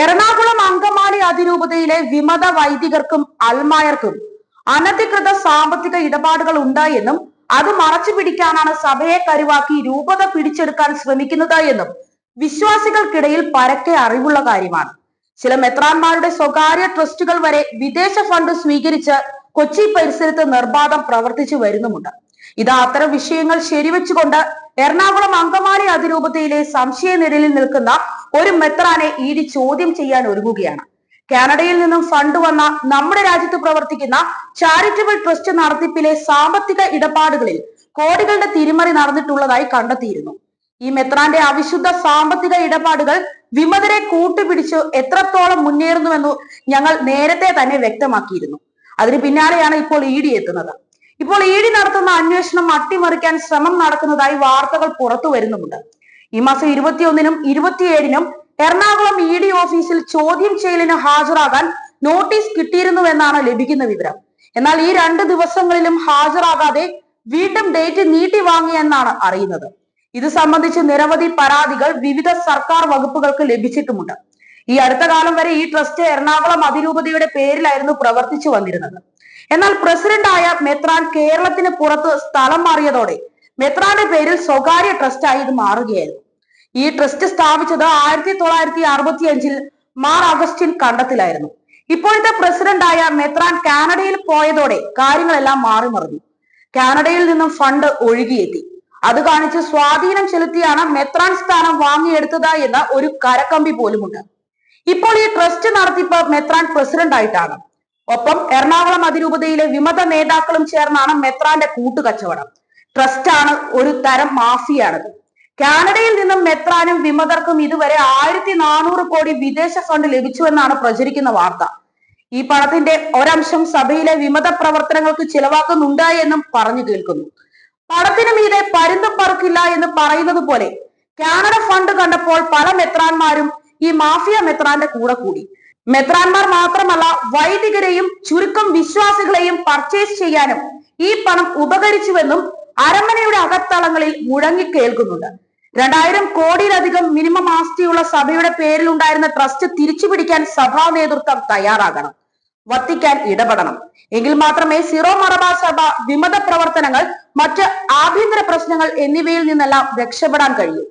എറണാകുളം അങ്കമാലി അതിരൂപതയിലെ വിമത വൈദികർക്കും അൽമായർക്കും അനധികൃത സാമ്പത്തിക ഇടപാടുകൾ ഉണ്ട് എന്നും അത് മറച്ചു പിടിക്കാനാണ് സഭയെ കരുവാക്കി രൂപത പിടിച്ചെടുക്കാൻ ശ്രമിക്കുന്നത് എന്നും വിശ്വാസികൾക്കിടയിൽ പരക്കെ അറിവുള്ള കാര്യമാണ്. ചില മെത്രാന്മാരുടെ സ്വകാര്യ ട്രസ്റ്റുകൾ വരെ വിദേശ ഫണ്ട് സ്വീകരിച്ച് കൊച്ചി പരിസരത്ത് നിർബാധം പ്രവർത്തിച്ചു വരുന്നുമുണ്ട്. ഇത് അത്തരം വിഷയങ്ങൾ ശരിവെച്ചുകൊണ്ട് എറണാകുളം അങ്കമാലി അതിരൂപതയിലെ സംശയ സംശയനിഴലിൽ നിൽക്കുന്ന ഒരു മെത്രാനെ ഇ ഡി ചോദ്യം ചെയ്യാൻ ഒരുങ്ങുകയാണ്. കാനഡയിൽ നിന്നും ഫണ്ട് വന്ന നമ്മുടെ രാജ്യത്ത് പ്രവർത്തിക്കുന്ന ചാരിറ്റബിൾ ട്രസ്റ്റ് നടത്തിപ്പിലെ സാമ്പത്തിക ഇടപാടുകളിൽ കോടികളുടെ തിരിമറി നടന്നിട്ടുള്ളതായി കണ്ടെത്തിയിരുന്നു. ഈ മെത്രാന്റെ അവിശുദ്ധ സാമ്പത്തിക ഇടപാടുകൾ വിമതരെ കൂട്ടുപിടിച്ച് എത്രത്തോളം മുന്നേറുന്നുവെന്ന് ഞങ്ങൾ നേരത്തെ തന്നെ വ്യക്തമാക്കിയിരുന്നു. അതിന് പിന്നാലെയാണ് ഇപ്പോൾ ഇ ഡി എത്തുന്നത്. ഇപ്പോൾ ഇ ഡി നടത്തുന്ന അന്വേഷണം അട്ടിമറിക്കാൻ ശ്രമം നടക്കുന്നതായി വാർത്തകൾ പുറത്തു വരുന്നുമുണ്ട്. ഈ മാസം ഇരുപത്തിയൊന്നിനും ഇരുപത്തിയേഴിനും എറണാകുളം ഇ ഡി ഓഫീസിൽ ചോദ്യം ചെയ്യലിന് ഹാജരാകാൻ നോട്ടീസ് കിട്ടിയിരുന്നുവെന്നാണ് ലഭിക്കുന്ന വിവരം. എന്നാൽ ഈ രണ്ട് ദിവസങ്ങളിലും ഹാജരാകാതെ വീണ്ടും ഡേറ്റ് നീട്ടി വാങ്ങിയെന്നാണ് അറിയുന്നത്. ഇത് സംബന്ധിച്ച് നിരവധി പരാതികൾ വിവിധ സർക്കാർ വകുപ്പുകൾക്ക് ലഭിച്ചിട്ടുമുണ്ട്. ഈ അടുത്ത കാലം വരെ ഈ ട്രസ്റ്റ് എറണാകുളം അതിരൂപതയുടെ പേരിലായിരുന്നു പ്രവർത്തിച്ചു വന്നിരുന്നത്. എന്നാൽ പ്രസിഡന്റായ മെത്രാൻ കേരളത്തിന് പുറത്ത് സ്ഥലം മാറിയതോടെ മെത്രാന്റെ പേരിൽ സ്വകാര്യ ട്രസ്റ്റായി ഇത് മാറുകയായിരുന്നു. ഈ ട്രസ്റ്റ് സ്ഥാപിച്ചത് ആയിരത്തി തൊള്ളായിരത്തി അറുപത്തി അഞ്ചിൽ മാർ അഗസ്റ്റിൻ കണ്ടത്തിലായിരുന്നു. ഇപ്പോഴത്തെ പ്രസിഡന്റായ മെത്രാൻ കാനഡയിൽ പോയതോടെ കാര്യങ്ങളെല്ലാം മാറി മറിഞ്ഞു. കാനഡയിൽ നിന്നും ഫണ്ട് ഒഴുകിയെത്തി. അത് കാണിച്ച് സ്വാധീനം ചെലുത്തിയാണ് മെത്രാൻ സ്ഥാനം വാങ്ങിയെടുത്തത് എന്ന ഒരു കരക്കമ്പി പോലുമുണ്ട്. ഇപ്പോൾ ഈ ട്രസ്റ്റ് നടത്തിപ്പ് മെത്രാൻ പ്രസിഡന്റ് ആയിട്ടാണ്. ഒപ്പം എറണാകുളം അതിരൂപതയിലെ വിമത നേതാക്കളും ചേർന്നാണ് മെത്രാന്റെ കൂട്ടുകച്ചവടം. ട്രസ്റ്റാണ് ഒരു തരം മാഫിയാണത്. കാനഡയിൽ നിന്നും മെത്രാനും വിമതർക്കും ഇതുവരെ ആയിരത്തി നാനൂറ് കോടി വിദേശ ഫണ്ട് ലഭിച്ചുവെന്നാണ് പ്രചരിക്കുന്ന വാർത്ത. ഈ പണത്തിന്റെ ഒരംശം സഭയിലെ വിമത പ്രവർത്തനങ്ങൾക്ക് ചിലവാക്കുന്നുണ്ട് എന്നും പറഞ്ഞു കേൾക്കുന്നു. പണത്തിന് മീതെ പരുന്തും പറക്കില്ല എന്ന് പറയുന്നത് പോലെ കാനഡ ഫണ്ട് കണ്ടപ്പോൾ പല മെത്രാന്മാരും ഈ മാഫിയ മെത്രാന്റെ കൂടെ കൂടി. മെത്രാന്മാർ മാത്രമല്ല വൈദികരെയും ചുരുക്കം വിശ്വാസികളെയും പർച്ചേസ് ചെയ്യാനും ഈ പണം ഉപകരിച്ചുവെന്നും അരമനയുടെ അകത്തളങ്ങളിൽ മുഴങ്ങി കേൾക്കുന്നുണ്ട്. രണ്ടായിരം കോടിയിലധികം മിനിമം ആസ്തിയുള്ള സഭയുടെ പേരിൽ ഉണ്ടായിരുന്ന ട്രസ്റ്റ് തിരിച്ചുപിടിക്കാൻ സഭാ നേതൃത്വം തയ്യാറാകണം. വത്തിക്കാൻ ഇടപെടണം. എങ്കിൽ മാത്രമേ സിറോ മറബാ സഭ വിമത പ്രവർത്തനങ്ങൾ മറ്റ് ആഭ്യന്തര പ്രശ്നങ്ങൾ എന്നിവയിൽ നിന്നെല്ലാം രക്ഷപ്പെടാൻ കഴിയൂ.